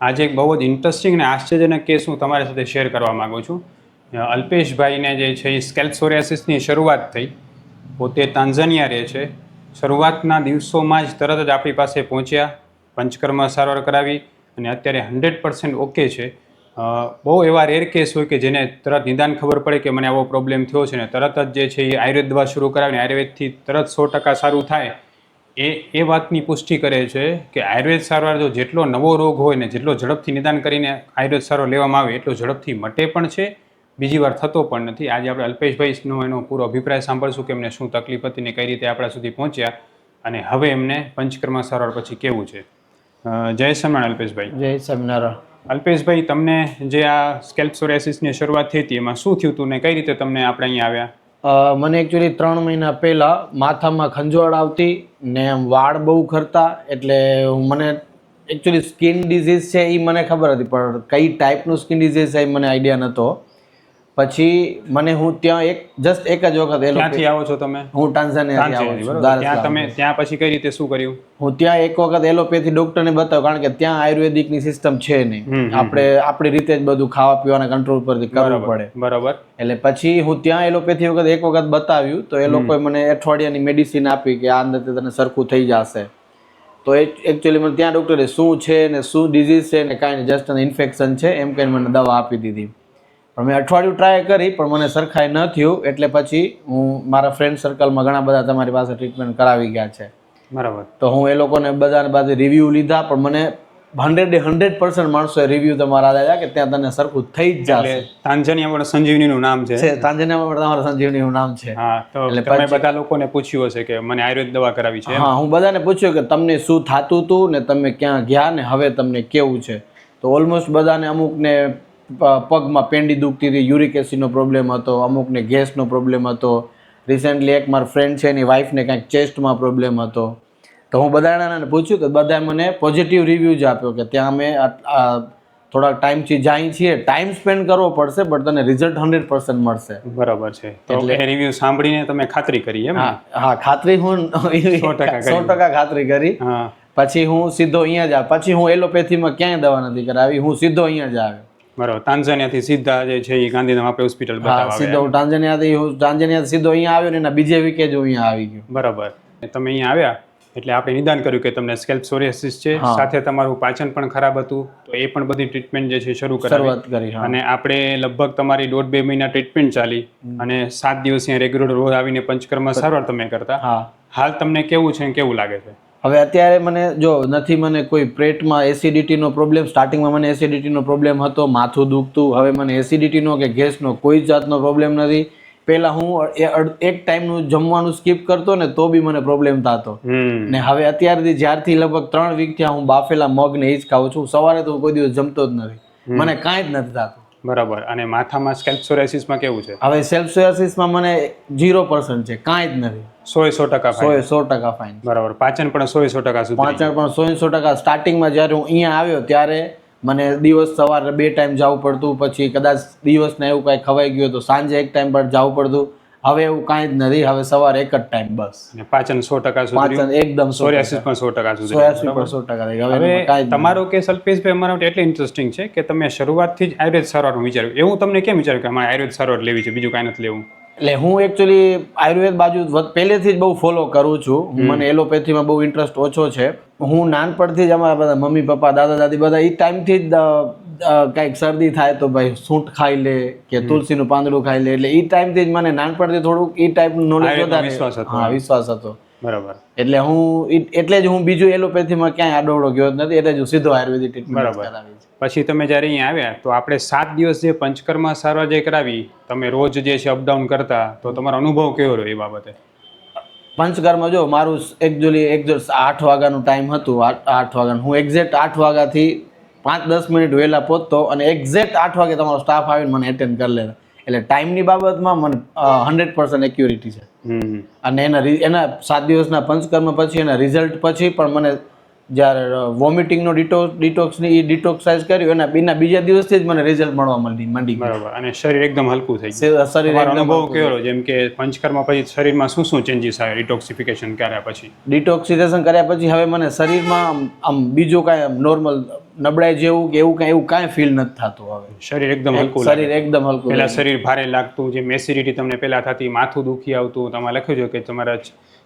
આજે એક બહુ જ ઇન્ટરેસ્ટિંગ અને આશ્ચર્યજનક કેસ હું તમારી સાથે શેર કરવા માગું છું. અલ્પેશભાઈને જે છે એ સ્કેલ્પ સોરિયાસિસની શરૂઆત થઈ. પોતે તાંઝાનિયા રહે છે. શરૂઆતના દિવસોમાં જ તરત જ આપણી પાસે પહોંચ્યા, પંચકર્મ સારવાર કરાવી અને અત્યારે હંડ્રેડ પર્સન્ટ ઓકે છે. બહુ એવા રેર કેસ હોય કે જેને તરત નિદાન ખબર પડે કે મને આવો પ્રોબ્લેમ થયો છે ને તરત જ જે છે એ આયુર્વેદ દવા શરૂ કરાવીને આયુર્વેદથી તરત સો ટકા સારું થાય. એ એ વાતની પુષ્ટિ કરે છે કે આયુર્વેદ સારવાર જો જેટલો નવો રોગ હોય ને જેટલો ઝડપથી નિદાન કરીને આયુર્વેદ સારવાર લેવામાં આવે એટલો ઝડપથી મટે પણ છે. બીજી વાર થતો પણ નથી. આજે આપણે અલ્પેશભાઈનો એનો પૂરો અભિપ્રાય સાંભળશું કે એમને શું તકલીફ હતી ને કઈ રીતે આપણા સુધી પહોંચ્યા અને હવે એમને પંચકર્મા સારવાર પછી કેવું છે. જય સમ્રાણ અલ્પેશભાઈ. જય સ્વામિનારાયણ. અલ્પેશભાઈ તમને જે આ સ્કેલ્પ સોરેસિસની શરૂઆત થઈ હતી એમાં શું થયું હતું ને કઈ રીતે તમને આપણે અહીંયા આવ્યા? મને એકચ્યુઅલી ત્રણ મહિના પહેલાં માથામાં ખંજવાળ આવતી ને આમ વાળ બહુ ખરતા એટલે મને એકચ્યુઅલી સ્કિન ડિઝીઝ છે એ મને ખબર હતી, પણ કઈ ટાઈપનું સ્કિન ડિઝીઝ છે એ મને આઈડિયા નહોતો પછી મને હું ત્યાં એક જસ્ટ એક જ વખત એ ક્યાંથી આવો છો તમે? હું ટાન્ઝાનિયાથી આવું છું ત્યાં તમે ત્યાં પછી કઈ રીતે શું કર્યું? હું ત્યાં એક વખત એલોપેથી ડોક્ટરને બતાવ કારણ કે ત્યાં આયુર્વેદિકની સિસ્ટમ છે નહીં. આપણે આપણી રીતે જ બધું ખાવા પીવાના કંટ્રોલ પરથી કરવું પડે. બરોબર. એટલે પછી હું ત્યાં એલોપેથી વખત એક વખત બતાવ્યું તો એ લોકોએ મને અઠવાડિયાની મેડિસિન આપી કે આ અંદર તને સરખું થઈ જશે. તો એકચ્યુઅલી મને ત્યાં ડૉક્ટરે શું છે ને શું ડિઝીઝ છે ને કાંઈ જસ્ટ ઇન્ફેક્શન છે એમ કહીને મને દવા આપી દીધી. પણ મેં અઠવાડિયું ટ્રાય કરી પણ મને સરખાઈ ન થયું. એટલે પછી હું મારા ફ્રેન્ડ સર્કલમાં ઘણા બધા તમારી પાસે ટ્રીટમેન્ટ કરાવી ગયા છે. બરાબર. તો હું એ લોકોને બધાને પાસે રિવ્યૂ લીધા પણ મને હંડ્રેડ હંડ્રેડ પર્સન્ટ માણસોએ રિવ્યૂ તમારા આપ્યા કે ત્યાં તને સરખું થઈ જ જશે. તાંજનિયા પણ સંજીવનીનું નામ છે. તાંજનિયા પણ તમારા સંજીવનીનું નામ છે. હા તો તમે બધા લોકોને પૂછ્યું હશે કે મને આયુર્વેદ દવા કરાવી છે હા હું બધાને પૂછ્યું કે તમને શું થાતું હતું ને તમે ક્યાં ગયા ને હવે તમને કેવું છે? તો ઓલમોસ્ટ બધાને અમુકને પગમાં પેંડી દુખતી હતી યુરિક એસિડનો પ્રોબ્લેમ હતો અમુકને ગેસનો પ્રોબ્લેમ હતો. રિસેન્ટલી એક મારા ફ્રેન્ડ છે એની વાઈફને કાંઈક ચેસ્ટમાં પ્રોબ્લેમ હતો. તો હું બધાને પૂછ્યું તો બધાએ મને પોઝિટિવ રિવ્યૂ જ આપ્યો કે ત્યાં અમે થોડાક ટાઈમથી જાય છીએ. ટાઈમ સ્પેન્ડ કરવો પડશે બટ તને રિઝલ્ટ હંડ્રેડ પર્સન્ટ મળશે. બરાબર છે. તો એ રિવ્યુ સાંભળીને તમે ખાતરી કરી એમ હા ખાતરી હું સો ટકા ખાતરી કરી. પછી હું સીધો અહીંયા જ પછી હું એલોપેથીમાં ક્યાંય દવા નથી કરાવી હું સીધો અહીંયા જ આવ્યો. બરાબર. તાંજાનિયાથી સીધા જે છે એ ગાંધીધામ આપણે હોસ્પિટલ બતાવવા સીધો ટાંઝાનિયાથી ટાંઝાનિયાથી સીધો અહીંયા આવ્યો ને એના બીજે વીકે જ અહીંયા આવી ગયો. બરાબર. તમે અહીંયા આવ્યા એટલે આપણે નિદાન કર્યું કે તમને સ્કેલ્પ સોરિયાસિસ છે સાથે તમારું પાચન પણ ખરાબ હતું તો એ પણ બધી ટ્રીટમેન્ટ જે છે શરૂ શરૂઆત કરી અને આપણે લગભગ તમારી દોઢ બે મહિના ટ્રીટમેન્ટ ચાલી. અને સાત દિવસ રેગ્યુલર રોજ આવીને પંચકર્મ સારવાર તમે કરતા. હાલ તમને કેવું છે કેવું લાગે છે? હવે અત્યારે મને જો નથી મને કોઈ પેટમાં એસિડિટીનો પ્રોબ્લેમ સ્ટાર્ટિંગમાં મને એસિડિટીનો પ્રોબ્લેમ હતો માથું દુખતું હવે મને એસિડિટીનો કે ગેસનો કોઈ જ જાતનો પ્રોબ્લેમ નથી. પહેલાં હું એક ટાઈમનું જમવાનું સ્કીપ કરતો ને તો બી મને પ્રોબ્લેમ થતો. ને હવે અત્યારથી જ્યારથી લગભગ ત્રણ વીક થયા હું બાફેલા મગ ને એ જ ખાઉં છું સવારે તો હું કોઈ દિવસ જમતો જ નથી. મને કાંઈ જ નથી થતું. બરાબર. અને માથામાં સ્કેલ્પ સોરાયસિસમાં કેવું છે? હવે સેલ્ફ સોરાયસિસમાં મને ઝીરો પર્સન્ટ છે કાંઈ જ નથી. સો સો ટકા સો સો ટકા ફાઇન બરાબર. પાચન પણ સો સો ટકા સુધી પાચન પણ સો સો ટકા. સ્ટાર્ટિંગમાં જ્યારે હું અહીંયા આવ્યો ત્યારે મને દિવસ સવારે બે ટાઈમ જવું પડતું પછી કદાચ દિવસને એવું કાંઈ ખવાઈ ગયું તો સાંજે એક ટાઈમ પર જવું પડતું. હવે એવું કાંઈ જ નથી. હવે સવારે એક જ ટાઈમ બસ. પાચન સો ટકા પાચન એકદમ સોરિયાસિસ પણ સો ટકા સુધી પણ સો ટકા. હવે તમારો કેસ અલ્પેશભાઈ અમારા માટે એટલે ઇન્ટરેસ્ટિંગ છે કે તમે શરૂઆતથી જ આયુર્વેદ સારવારનું વિચાર્યું. એવું તમને કેમ વિચાર્યું કે અમારે આયુર્વેદ સારવાર લેવી છે બીજું કાંઈ નથી લેવું? એટલે હું એકચ્યુઅલી આયુર્વેદ બાજુ પહેલેથી જ બહુ ફોલો કરું છું. મને એલોપેથીમાં બહુ ઇન્ટરેસ્ટ ઓછો છે. હું નાનપણથી જ અમારા બધા મમ્મી પપ્પા દાદા દાદી બધા એ ટાઈમથી જ કાંઈક શરદી થાય તો ભાઈ સૂંઠ ખાઈ લે કે તુલસીનું પાંદડું ખાઈ લે. એટલે એ ટાઈમથી જ મને નાનપણથી થોડુંક એ ટાઈપનું નોલેજ વધારે. વિશ્વાસ હતો. હા વિશ્વાસ હતો. બરાબર. એટલે હું એટલે જ હું બીજું એલોપેથીમાં ક્યાંય આડોડો ગયો જ નથી. એટલે જ હું સીધો આયુર્વેદિક ટ્રીટમેન્ટ બરાબર. કરાવી છે. પછી તમે જ્યારે અહીંયા આવ્યા તો આપણે સાત દિવસ જે પંચકર્મા સારવાર જે કરાવી તમે રોજ જે છે અપડાઉન કરતા તો તમારો અનુભવ કેવો રહ્યો એ બાબતે? પંચકર્મ જો મારું એકચ્યુઅલી એક આઠ વાગ્યાનું ટાઈમ હતું. આઠ આઠ વાગ્યાનું. હું એક્ઝેક્ટ આઠ વાગ્યાથી પાંચ દસ મિનિટ વહેલા પહોંચતો અને એક્ઝેક્ટ આઠ વાગે તમારો સ્ટાફ આવીને મને એટેન્ડ કરી લેતા. એટલે ટાઈમની બાબતમાં મને હંડ્રેડ પર્સન્ટ એક્યુરિટી છે. અને એના એના સાત દિવસના પંચકર્મ પછી એના રિઝલ્ટ પછી પણ મને જ્યારે વોમિટિંગનો ડિટોક્સ ડિટોક્સની એ ડિટોક્સાઇઝ કર્યું એના બીના બીજા દિવસથી જ મને રિઝલ્ટ મળવા માંડી માંડી બરાબર. અને શરીર એકદમ હલકું થઈ ગયું. શરીર અનુભવ કેવો? જેમ કે પંચકર્મા પછી શરીરમાં શું શું ચેન્જીસ આવ્યા ડિટોક્સિફિકેશન કર્યા પછી? ડિટોક્સિકેશન કર્યા પછી હવે મને શરીરમાં આમ- બીજું કાંઈ નોર્મલ નબળાઈ જેવું કે એવું કાંઈ એવું કાંઈ ફીલ નથી થતું હવે. શરીર એકદમ હલકું શરીર એકદમ હલકું પેલા શરીર ભારે લાગતું જે મેસિડિટી તમને પેલા થતી માથું દુખી આવતું તમારે લખ્યું છે કે તમારા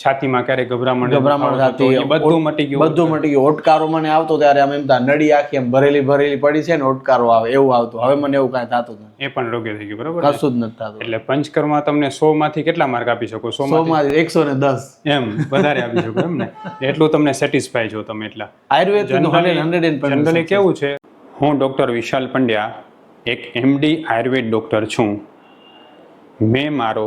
છાતીમાં ક્યારેક ગભરામણ ગભરામણ થતી બધું મટી ગયું બધું મટી ગયું. ઓટકારો મને આવતો ત્યારે આમ એમ થાય નડી આખી એમ ભરેલી ભરેલી પડી છે ને ઓટકારો આવે એવું આવતું. હવે મને એવું કાંઈ થતું નથી. એ પણ રોગે થઈ ગયું બરોબર કશું જ નથી થતું. એટલે પંચકર્મા તમને સો માંથી કેટલા માર્ક આપી શકો? સો સો માં એકસો ને દસ. એમ વધારે આપી શકો એમ ને? એટલું તમને સેટિસ્ફાય છો તમે એટલા. આયુર્વેદ જનરલી કેવું છે? હું ડૉક્ટર વિશાલ પંડ્યા એક એમડી આયુર્વેદ ડૉક્ટર છું. મેં મારો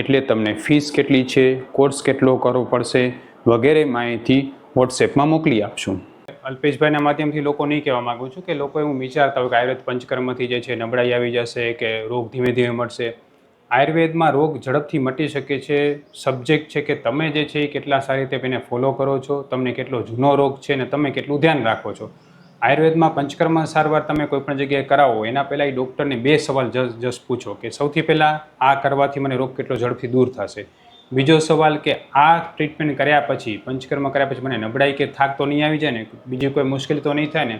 એટલે તમને ફીસ કેટલી છે કોર્સ કેટલો કરવો પડશે વગેરે માહિતી વોટ્સએપમાં મોકલી આપશું. અલ્પેશભાઈના માધ્યમથી લોકો નહીં કહેવા માગું છું કે લોકો એવું વિચારતા હોય કે આયુર્વેદ પંચકર્મથી જે છે નબળાઈ આવી જશે કે રોગ ધીમે ધીમે મળશે. આયુર્વેદમાં રોગ ઝડપથી મટી શકે છે સબ્જેક્ટ છે કે તમે જે છે એ કેટલા સારી રીતે એને ફોલો કરો છો, તમને કેટલો જૂનો રોગ છે ને તમે કેટલું ધ્યાન રાખો છો. આયુર્વેદમાં પંચકર્મ સારવાર તમે કોઈપણ જગ્યાએ કરાવો, એના પહેલાં એ ડૉક્ટરને બે સવાલ જસ્ટ જસ પૂછો કે સૌથી પહેલાં આ કરવાથી મને રોગ કેટલો ઝડપથી દૂર થશે? બીજો સવાલ કે આ ટ્રીટમેન્ટ કર્યા પછી, પંચકર્મ કર્યા પછી મને નબળાઈ કે થાક તો નહીં આવી જાય ને? બીજી કોઈ મુશ્કેલી તો નહીં થાય ને?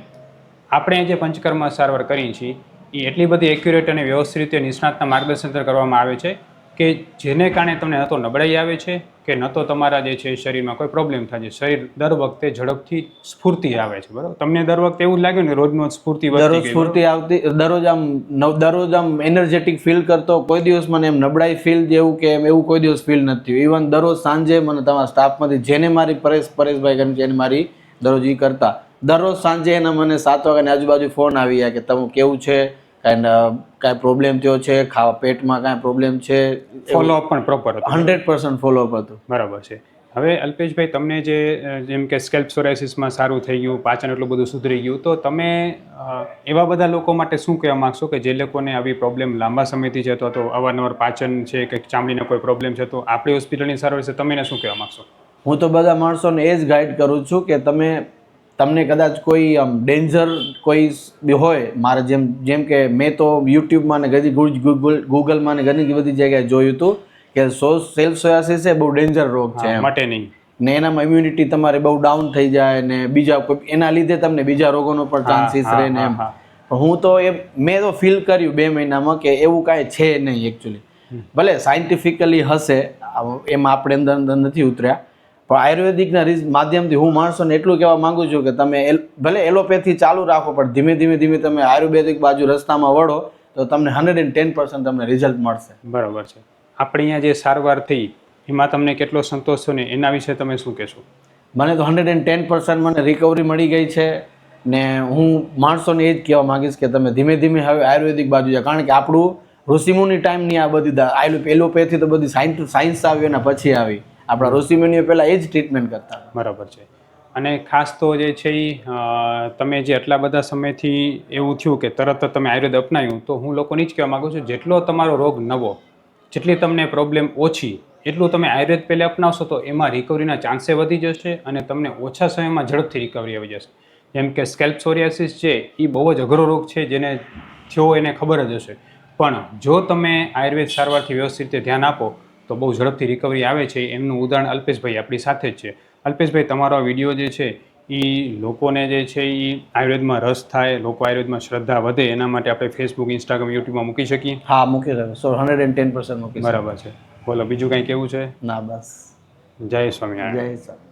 આપણે જે પંચકર્મ સારવાર કરીએ છીએ, એ એટલી બધી એક્યુરેટ અને વ્યવસ્થિત રીતે નિષ્ણાતના માર્ગદર્શન કરવામાં આવે છે કે જેને કારણે તમને ન તો નબળાઈ આવે છે કે ન તો તમારા જે છે શરીરમાં કોઈ પ્રોબ્લેમ થાય છે. શરીર દર વખતે ઝડપથી સ્ફૂર્તિ આવે છે બરાબર? તમને દર વખતે એવું જ લાગ્યું ને રોજનો સ્ફૂર્તિ દરરોજ સ્ફૂર્તિ આવતી દરરોજ આમ નવ- દરરોજ આમ એનર્જેટિક ફીલ કરતો કોઈ દિવસ મને એમ નબળાઈ ફીલ જેવું કે એમ એવું કોઈ દિવસ ફીલ નથી થયું. ઇવન દરરોજ સાંજે મને તમારા સ્ટાફમાંથી જેને મારી પરેશ પરેશભાઈ કરીને જેને મારી દરરોજ એ કરતા. દરરોજ સાંજે એના મને સાત વાગ્યાની આજુબાજુ ફોન આવી ગયા કે તમે કેવું છે? કાંઈ કાંઈ પ્રોબ્લેમ થયો છે ખાવા પેટમાં કાંઈ પ્રોબ્લેમ છે ફોલો અપ પણ પ્રોપર હતું. હંડ્રેડ પર્સન્ટ ફોલોઅપ હતું. બરાબર છે. હવે અલ્પેશભાઈ તમને જે જેમ કે સ્કેલ્પ સોરાયસિસમાં સારું થઈ ગયું પાચન એટલું બધું સુધરી ગયું તો તમે એવા બધા લોકો માટે શું કહેવા માગશો કે જે લોકોને આવી પ્રોબ્લેમ લાંબા સમયથી છે તો અવારનવાર પાચન છે કે ચામડીનો કોઈ પ્રોબ્લેમ છે તો આપણી હોસ્પિટલની સારવાર છે તમે શું કહેવા માગશો? હું તો બધા માણસોને એ જ ગાઈડ કરું છું કે તમે તમને કદાચ કોઈ આમ ડેન્જર કોઈ બી હોય મારે જેમ જેમ કે મેં તો યુટ્યુબમાં ને ઘણી ગૂગલ ગૂગલમાં ને ઘણી બધી જગ્યાએ જોયું હતું કે સો સેલ્ફ સોયાસિસ એ બહુ ડેન્જર રોગ છે માટે નહીં. ને એનામાં ઇમ્યુનિટી તમારે બહુ ડાઉન થઈ જાય ને બીજા કોઈ એના લીધે તમને બીજા રોગોનો પણ ચાન્સીસ રહે ને એમ. હું. તો એ મેં તો ફીલ કર્યું બે મહિનામાં કે એવું કાંઈ છે નહીં એકચ્યુઅલી ભલે સાયન્ટિફિકલી હશે એમાં આપણે અંદર અંદર નથી ઉતર્યા પણ આયુર્વેદિકના રીઝ માધ્યમથી હું માણસોને એટલું કહેવા માંગુ છું કે તમે ભલે એલોપેથી ચાલુ રાખો પણ ધીમે ધીમે ધીમે તમે આયુર્વેદિક બાજુ રસ્તામાં વળો તો તમને હંડ્રેડ એન્ડ ટેન પર્સન્ટ તમને રિઝલ્ટ મળશે. બરાબર છે. આપણે અહીંયા જે સારવાર થઈ એમાં તમને કેટલો સંતોષ થયો ને એના વિશે તમે શું કહેશો? મને તો હંડ્રેડ એન્ડ ટેન પર્સન્ટ મને રિકવરી મળી ગઈ છે ને હું માણસોને એ જ કહેવા માંગીશ કે તમે ધીમે ધીમે હવે આયુર્વેદિક બાજુ જાઓ. કારણ કે આપણું ઋષિમુનિ ટાઈમની આ બધી એલોપેથી તો બધી સાયન્સ સાયન્સ આવી અને પછી આવી. આપણા ઋષિમુનિઓ પહેલાં એ જ ટ્રીટમેન્ટ કરતા બરાબર છે. અને ખાસ તો જે છે એ તમે જે આટલા બધા સમયથી એવું થયું કે તરત જ તમે આયુર્વેદ અપનાવ્યું તો હું લોકોને જ કહેવા માગું છું જેટલો તમારો રોગ નવો જેટલી તમને પ્રોબ્લેમ ઓછી એટલું તમે આયુર્વેદ પહેલે અપનાવશો તો એમાં રિકવરીના ચાન્સે વધી જશે અને તમને ઓછા સમયમાં ઝડપથી રિકવરી આવી જશે. જેમ કે સ્કેલ્પ સોરિયાસિસ છે એ બહુ જ અઘરો રોગ છે જેને થયો એને ખબર જ હશે. પણ જો તમે આયુર્વેદ સારવારથી વ્યવસ્થિત રીતે ધ્યાન આપો તો બહુ ઝડપથી રિકવરી આવે છે. એમનું ઉદાહરણ અલ્પેશભાઈ આપણી સાથે જ છે. અલ્પેશભાઈ તમારો આ વીડિયો જે છે એ લોકોને જે છે એ આયુર્વેદમાં રસ થાય લોકો આયુર્વેદમાં શ્રદ્ધા વધે એના માટે આપણે ફેસબુક ઇન્સ્ટાગ્રામ યુટ્યુબમાં મૂકી શકીએ? હા મૂકી શકો સો હંડ્રેડ એન્ડ ટેન પર્સન્ટ મૂકી બરાબર છે. બોલો બીજું કંઈ કેવું છે? ના બસ. જય સ્વામિનારાયણ. જય સર